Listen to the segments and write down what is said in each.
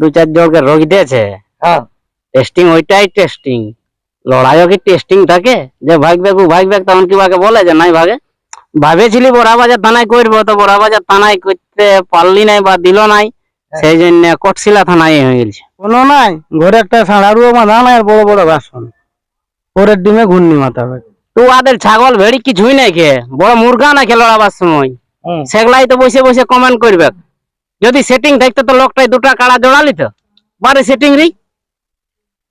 দু চার জনকে রোগ দিয়েছে। হ্যাঁ। টেস্টিং ওইটাই টেস্টিং লড়াইও কি টেস্টিং থাকে? যে ভাগবে কু ভাগবে তখন কি ভাগে বলে যে নাই ভাগে? ভাবেছিলি বড়া বাজার থানায় করব তো বড়া বাজার থানায় করতে পারলি নাই বা দিল নাই। সেই জন্য কটশিলা থানায় হয়ে গেছে। কোনো নাই। ঘরে একটা সাঁড়ারুও বাঁধা নাই আর বড় বড় বাসন। পরের ডিমে ঘূর্ণি মাথাবে তো ওদের ছাগল ভেড়ি কিছুই নাই খেয়ে। বড় মুরগা না খেয়ে লড়াবার সময়। সেগুলাই তো বসে বসে কমেন্ট করবে। যদি সেটিং থাকতো তো লোকটাই দুটা কাড়া জোড়ালি তো। বারে সেটিং রি।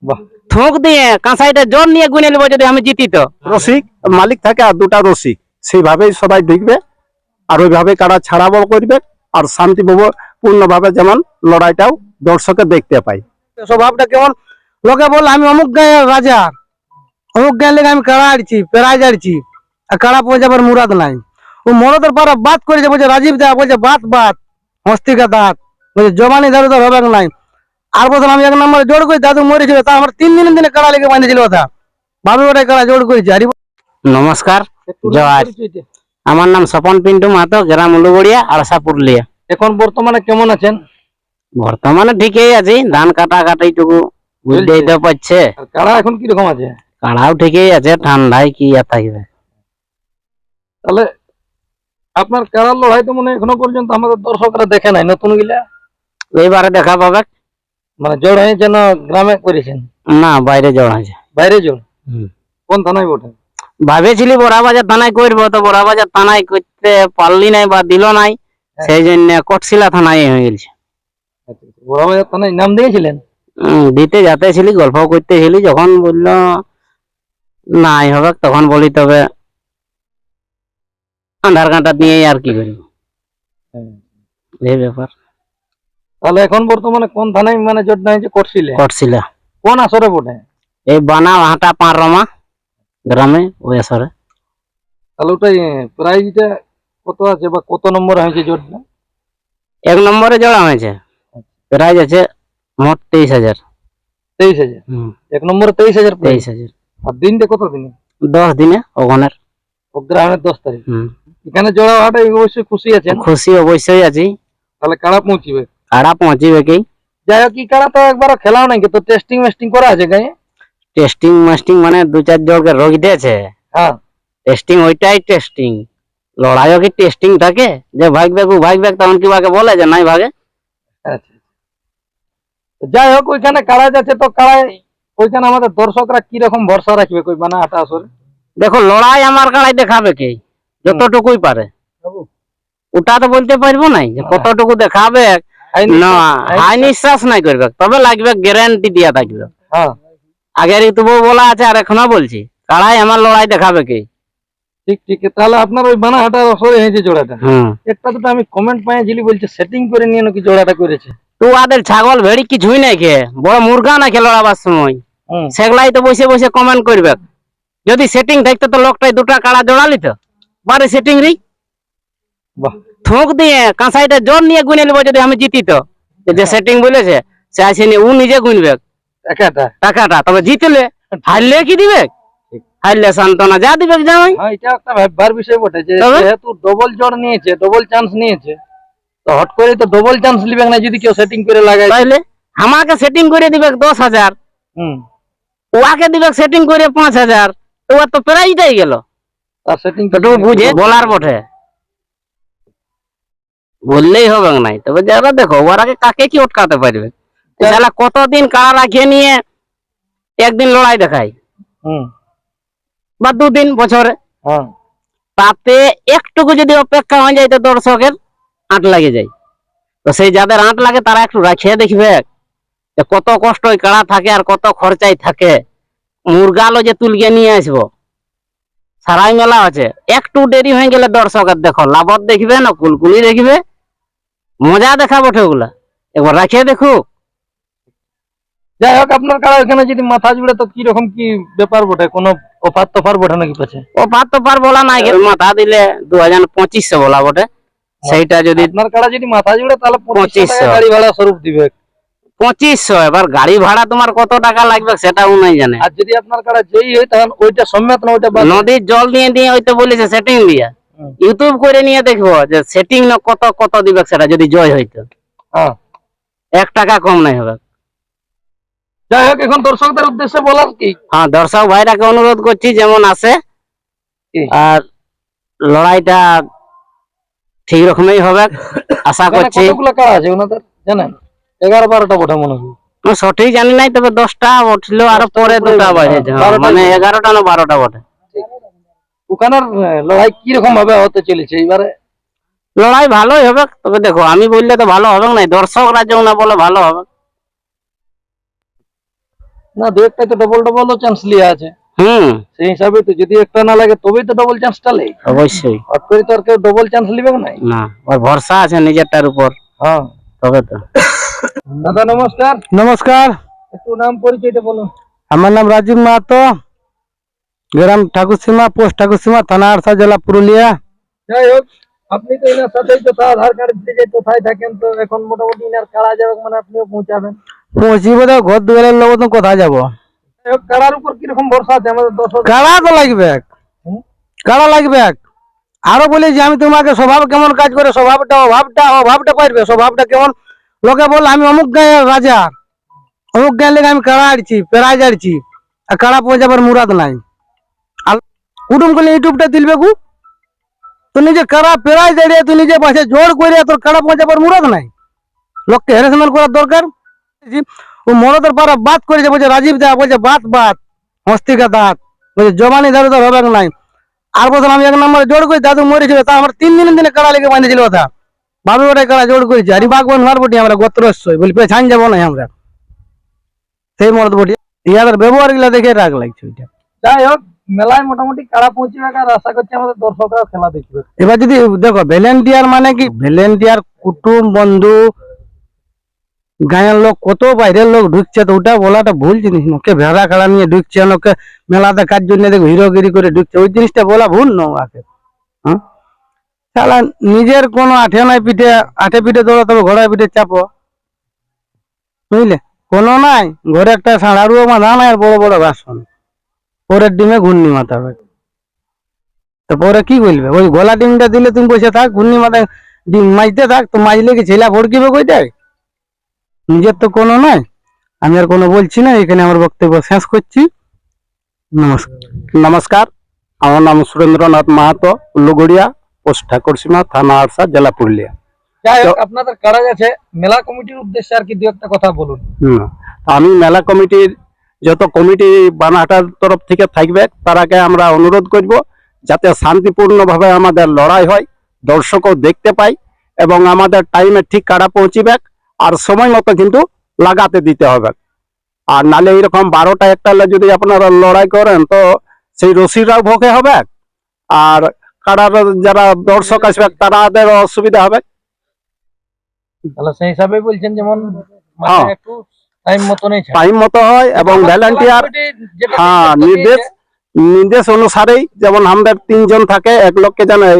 বাহ। থোক দিয়ে কাঁসাইটা জোর নিয়ে গুনে নেব যদি আমি জিতি তো। রসিক মালিক থাকে আর দুটা রসিক সেইভাবেই সবাই ঢুকবে আর ওইভাবে কারা ছাড়াবো করবে আর শান্তি পূর্ণভাবে যেমন লড়াইটাও দর্শকে দেখতে পাই স্বভাবটা কেমন? লোকে বলে আমি অমুক গায়ে রাজা। অমুক গায়ে লেগে আমি কাড়া আড়ছি প্রাইজ আড়ছি। আর কাড়া পৌঁছাবার মুরাদ নাই। ও মরদের পারা বাত করেছে বলছে রাজীব দা বলছে বাত বাত হস্তিকা দাঁত বলছে জবানি দারু তো হবে নাই। আর বছর আমি এক নম্বরে জোর করি দাদু মরেছিল তা আমার তিন দিনের দিনে কাড়া লেগে বাঁধেছিল কথা। ভাবি ওটাই কাড়া জোর করেছি। আর নমস্কার জয়। আমার নাম স্বপন পিন্টু মাহাতো গ্রাম উলুগড়িয়া আরসা পুরুলিয়া। এখন বর্তমানে কেমন আছেন? বর্তমানে ঠিকই আছি। ধান কাটা কাটাইটুকু বুঝতেই তো পারছে। কাড়া এখন কি রকম আছে? কাড়াও ঠিকই আছে ঠান্ডায় কি আর থাকবে? তাহলে আপনার কাড়ার লড়াই তো মনে হয় এখনও পর্যন্ত আমাদের দর্শকরা দেখে নাই নতুন গিলা? এইবারে দেখা পাবে। মানে জোর হয়ে যেন গ্রামে করেছেন? না বাইরে যাওয়া আছে বাইরে জোর হুম। কোন থানায় বটে? ভাবেছিলি বড়া বাজার থানায় করব তো বড়া বাজার থানায় করতে পারলি নাই বা দিল নাই সেই জন্য কটশিলা থানায় হয়ে গেছে বড় বাজার থানায় নাম দিয়েছিলেন? দিতে যাতেছিলি গল্প করতে করতেছিলি যখন বলল নাই হবে তখন বলি তবে আধার কার্ডটা দিয়ে আর কি করি? এই ব্যাপার। তাহলে এখন বর্তমানে কোন থানায় মানে জোট নাই যে করছিলে? কটশিলা কোন আসরে বটে? এই বানা হাঁটা পাঁর রমা গ্রামে ওই আসরে। তাহলে ওটাই প্রাইজটা কত আছে বা কত নম্বর হয়েছে জোটটা এক নম্বরে জড়া হয়েছে। প্রাইজ আছে মোট তেইশ হাজার। তেইশ হাজার? হুম, এক নম্বরে তেইশ হাজার তেইশ হাজার। আর দিনটা কত দিনে দশ দিনে ওখানের। অগ্রহায়ণের দশ তারিখ। হুম। এখানে জোড়া হাটে অবশ্যই খুশি আছেন? খুশি অবশ্যই আছি। তাহলে কাড়া পৌঁছিবে? কাড়া পৌঁছিবে কি? যাই হোক কি কাড়া তো একবার খেলাও নাই তো টেস্টিং মেস্টিং করা আছে গায়ে? টেস্টিং মাস্টিং মানে দু চার জনকে রোগ দিয়েছে। হ্যাঁ। টেস্টিং ওইটাই টেস্টিং লড়াইও কি টেস্টিং থাকে? যে ভাগবে কু ভাগবে তখন কি ভাগে বলে যে নাই ভাগে? আচ্ছা যাই হোক ওইখানে কাড়া যাচ্ছে তো কাড়ায় ওইখানে আমাদের দর্শকরা কি রকম ভরসা রাখবে কই বানা হাটা আসরে দেখো লড়াই আমার কাড়াই দেখাবে কে? যতটুকুই পারে। ওটা তো বলতে পারব নাই যে কতটুকু দেখাবে। না হাই নিঃশ্বাস নাই করবে। তবে লাগবে গ্যারান্টি দিয়া থাকবে। হ্যাঁ। আগের তবু বলা আছে আর এখনও বলছি কাড়াই আমার লড়াই দেখাবে কে? ঠিক ঠিক। তাহলে আপনার ওই বানা হাটা হয়েছে জোড়াটা। একটা দুটো আমি কমেন্ট পাইছিলি বলছে সেটিং করে নিয়ে নাকি জোড়াটা করেছে। তো ওদের ছাগল ভেড়ি কিছুই নাই খেয়ে। বড় মুরগা না খেয়ে লড়াবার সময়। সেগুলাই তো বসে বসে কমেন্ট করবে। যদি সেটিং থাকতো তো লোকটাই দুটা কাড়া জোড়ালি তো বারে সেটিং রি। বাহ। থোক দিয়ে কাঁসাইটা জোর নিয়ে গুনে নেব যদি আমি জিতি তো। যে সেটিং বলেছে সে আসেনি ও নিজে গুনবে। একাটা টাকাটা তবে জিতলে হারলে কি দিবে? হারলে সান্ত্বনা যা দিবে জামাই। হ্যাঁ এটা একটা ভাববার বিষয় বটে যে যেহেতু ডবল জোর নিয়েছে ডবল চান্স নিয়েছে তো হট করে তো ডবল চান্স নিবে না যদি কেউ সেটিং করে লাগায়। তাইলে আমাকে সেটিং করে দিবে দশ হাজার। হুম। ওয়াকে দিবে সেটিং করে পাঁচ হাজার। তো ওর তো প্রাইজটাই গেল। তার সেটিং একটু বুঝে বলার বটে বললেই হবে নাই। তবে যারা দেখো ওরাকে কাকে কি আটকাতে পারবে? তাহলে কতদিন কারা রাখিয়ে নিয়ে একদিন লড়াই দেখায়? হুম। বা দুদিন বছরে? হ্যাঁ। তাতে একটুকু যদি অপেক্ষা হয়ে যায় তো দর্শকের আট লাগে যায়। তো সেই যাদের আট লাগে তারা একটু রাখিয়ে দেখবে কত কষ্ট ওই কাড়া থাকে আর কত খরচাই থাকে। মুরগালো যে তুলকে নিয়ে আসব। সারাই মেলা আছে। একটু দেরি হয়ে গেলে দর্শকের দেখো লাভত দেখবে না কুলকুলি দেখবে? মজা দেখা বটে ওগুলা। একবার রাখিয়ে দেখুক যাই হোক আপনার কারা এখানে যদি মাথা জুড়ে তো কি রকম কি ব্যাপার বটে? কোনো অফার তফার বটে নাকি পাচ্ছে ও পার বলা নাই মাথা দিলে দু হাজার পঁচিশশো বলা বটে। সেইটা যদি আপনার কারা যদি মাথা জুড়ে তাহলে পঁচিশশো 2500 টাকা গাড়ি ভাড়া স্বরূপ দিবে। পঁচিশশো এবার গাড়ি ভাড়া তোমার কত টাকা লাগবে সেটাও নাই জানে। আর যদি আপনার কারা যেই হয় তখন ওইটা সম্মেত না ওইটা নদীর জল দিয়ে দিয়ে ওই তো বলেছে সেটিং দিয়া। ইউটিউব করে নিয়ে দেখব যে সেটিং না কত কত দিবে সেটা যদি জয় হইতো হ্যাঁ। এক টাকা কম নাই হবে। যাই হোক এখন দর্শকদের উদ্দেশ্যে বলার কি? হ্যাঁ দর্শক ভাইরাকে অনুরোধ করছি যেমন আছে। আর লড়াইটা ঠিক রকমই হবে। আশা করছি। কতগুলো কাড়া আছে ওনাদের? জানেন? এগারো বারোটা বটে মনে হয়। সঠিক জানি নাই তবে দশটা উঠল আর পরে দুটা বাজেছে হ্যাঁ, মানে এগারোটা না বারোটা বটে ওখানের লড়াই কীরকম ভাবে হতে চলেছে এবারে লড়াই ভালোই হবে তবে দেখো আমি বললে তো ভালো হবে না দর্শকরা যেও না বলে ভালো হবে। না দু একটা তো ডবল ডবলও চান্স লিয়ে আছে। হুম। সেই হিসাবে তো যদি একটা না লাগে তবেই তো ডবল চান্সটা লেই অবশ্যই। হট করে তো আর কেউ ডবল চান্স লিবে নাই। না ওর ভরসা আছে নিজেরটার উপর। হ্যাঁ। তবে তো। দাদা নমস্কার। নমস্কার। একটু নাম পরিচয়টা বলুন আমার নাম রাজীব মাহাতো। গ্রাম ঠাকুরসীমা পোস্ট ঠাকুরসীমা থানা আরসা জেলা পুরুলিয়া। যাই হোক আপনি তো এনার সাথেই তো আধার কার্ড দিতে যাই কোথায় থাকেন তো এখন মোটামুটি এনার কাড়া যাবে মানে আপনিও পৌঁছাবেন। পৌঁছিব তো ঘর দুয়ারের লোক তো কোথায় যাব? কাড়ার উপর কীরকম ভরসা আছে? আমাদের দর্শক কাড়া তো লাগবে? কাড়া লাগবে? আরও বলি যে আমি তোমাকে স্বভাব কেমন কাজ করে স্বভাবটা অভাবটা অভাবটা পারবে স্বভাবটা কেমন? লোকে বল আমি অমুক গায়ে রাজা অমুক গায়ে লেগে আমি কাড়া আড়ছি প্রাইজ আড়ছি আর কাড়া পৌঁছাবার মুরাদ নাই আর কুটুম করলে ইউটিউবটা দিলবে কু তুই নিজে কাড়া প্রাইজ আড়িয়ে তুই নিজে পাশে জোর করে তোর কাড়া পৌঁছাবার মুরাদ নাই লোককে হ্যারাসমেন্ট করার দরকার ও মরদের পাড়া বাদ করেছে বলছে রাজীব দা বলছে বাত বাত হস্তিকা দাঁত বলছে জবানি দারু তো হবে নাই আর বছর আমি এক নম্বরে জোর করি দাদু মরেছিল তা আমার তিন দিনের দিনে কাড়া লেগে বাঁধেছিল কথা ভাবি ওটাই কাড়া জোর করেছি। আর বাগবান মার বটি আমরা গোত্রস্বই বলি পে ছান যাব না আমরা। সেই মরদ বটি। ইয়াদের ব্যবহারগুলা দেখে রাগ লাগছে ওইটা। যাই হোক মেলায় মোটামুটি পৌঁছবে আর আশা করছি আমাদের দর্শকরা খেলা দেখবে। এবার যদি দেখো ভ্যালেন্টিয়ার মানে কি? ভ্যালেন্টিয়ার কুটুম বন্ধু গায়ের লোক কত বাইরের লোক ঢুকছে তো ওটা বলাটা ভুল জিনিস না। ভেড়া খেলা নিয়ে ঢুকছে লোকে মেলা দেখার জন্য দেখো হিরোগিরি করে ঢুকছে। ওই জিনিসটা বলা ভুল না ওকে। হ্যাঁ? শালা, নিজের কোনো আঠে নাই পিঠে আঠে পিঠে দৌড়া হবে, ঘোড়ায় পিঠে চাপো। বুঝলে? কোনো নাই, ঘরে একটা সাঁড়ারুও বাঁধা নাই, আর বড় বড় বাসন। পরের ডিমে ঘূর্ণি মাথাবে তারপরে কি বলবে? ওই গলা ডিমটা দিলে তুমি বসে থাক, ঘূর্ণি মাথায় ডিম মাইতে থাক, তো মাইলে কি ছেলা ভড়কিবে কইটাই নিজের তো কোনো নাই। আমি আর কোনো বলছি না, এখানে আমার বক্তব্য শেষ করছি। নমস্কার। নমস্কার। আমার নাম সুরেন্দ্রনাথ মাহাতো উল্লুগড়িয়া পোস্ট ঠাকুরসীমা থানা আরসা জেলা পুরুলিয়া। যাই হোক আপনাদের কাড়া গেছে? মেলা কমিটির উদ্দেশ্যে আর কি দু একটা কথা বলুন। আমি মেলা কমিটির যত কমিটি বানাটার তরফ থেকে থাকবে তারাকে আমরা অনুরোধ করব যাতে শান্তিপূর্ণভাবে আমাদের লড়াই হয় দর্শকও দেখতে পাই এবং আমাদের টাইমে ঠিক কারা পৌঁছিবে আর সময় মতো কিন্তু লাগাতে দিতে হবে। আর নালে এরকম বারোটা একটা হলে যদি আপনারা লড়াই করেন তো সেই রশিরাও ভোগে হবে আর কারার যারা দর্শক আসবে তাদের অসুবিধা হবে। তাহলে সেই হিসাবে বলছেন যেমন। একটু টাইম মতো টাইম মতো হয় এবং ভ্যালেন্টিয়ার হ্যাঁ নির্দেশ নির্দেশ অনুসারেই যেমন আমাদের তিনজন থাকে এক লোককে জানে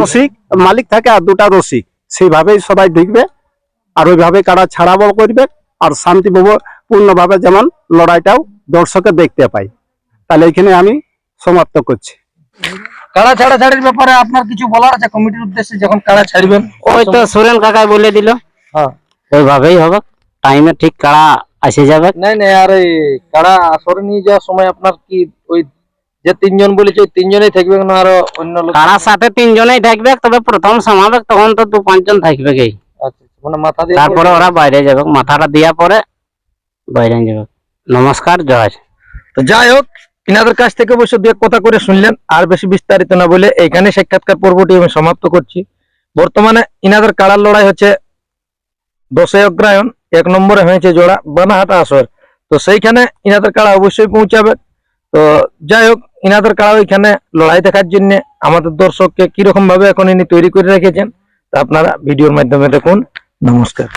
রসিক মালিক থাকে আর দুটা রসিক। সেইভাবেই সবাই দেখবে আর ওইভাবে কারা ছাড়াবো করবে আর শান্তি পূর্ণভাবে যেমন লড়াইটাও দর্শকে দেখতে পাই তাহলে এখানে আমি সমাপ্ত করছি। কাড়া ছাড়া ছাড়ির ব্যাপারে আপনার কিছু বলার আছে? কমিটির উদ্দেশ্যে যখন কাড়া ছাড়বেন? ওই তো সুরেন কাকাই বলে দিল। হ্যাঁ। ওইভাবেই হবে। টাইমে ঠিক কাড়া আসে যাবে। নাই নাই আর এই কাড়া আসরে নিয়ে যাওয়ার সময় আপনার কি ওই যে তিনজন বলেছে ওই তিনজনেই থাকবে না আরও অন্য লোক? কাড়ার সাথে তিনজনেই থাকবে তবে প্রথম সমাবেশ তখন তো দু পাঁচজন থাকবে কি আচ্ছা মানে মাথা দিয়ে তারপরে ওরা বাইরে যাবে। মাথাটা দিয়া পরে বাইরে যাবে। নমস্কার জয়। তো যাই হোক ইনাদের কাছ থেকে অবশ্য দু কথা করে শুনলেন, আর বেশি বিস্তারিত না বলে এইখানে সাক্ষাৎকার পর্বটি আমি সমাপ্ত করছি। বর্তমানে ইনাদের কাড়ার লড়াই হচ্ছে দশই অগ্রায়ণ, এক নম্বরে হয়েছে জোড়া বানাহাটা আসর। তো সেইখানে ইনাদের কাড়া অবশ্যই পৌঁছাবে। তো যাই হোক, ইনাদের কাড়া ওইখানে লড়াই দেখার জন্য আমাদের দর্শককে কীরকম ভাবে এখন ইনি তৈরি করে রেখেছেন, তা আপনারা ভিডিওর মাধ্যমে দেখুন। নমস্কার।